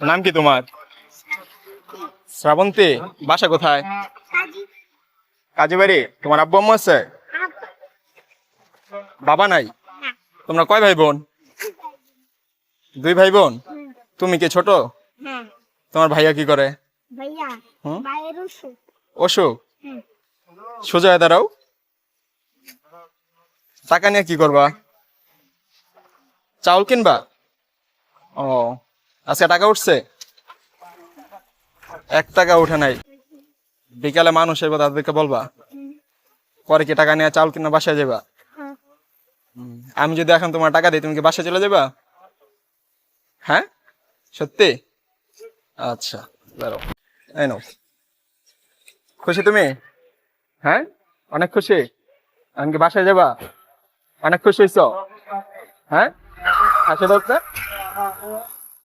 নাম কি তোমার? শ্রাবন্তী বাসা কোথায়? কাজী বাড়ি তোমার আব্বু আম্মু আছে? বাবা নাই? তোমরা কয় ভাই বোন দুই ভাই বোন তুমি কি ছোট? তোমার ভাইয়া কি করে? অসুখ। সোজা দাঁড়াও। টাকা নিয়ে কি করবা? চাউল কিনবা? ও। আজকে টাকা উঠছে? এক টাকা উঠে নাই। বিকালে মানুষ এবার তাদেরকে বলবা? পরে কি টাকা নিয়ে চাউল কিনা বাসায় যাবা আমি যদি এখন তোমার টাকা দিই, তুমি কি বাসায় চলে যাবা হ্যাঁ? সত্যি? আচ্ছা দাঁড়াও। এই খুশি তুমি? হ্যাঁ? অনেক খুশি? আমি কি বাসায় যাবা অনেক খুশি হয়েছ হ্যাঁ? হাসি দাও তো।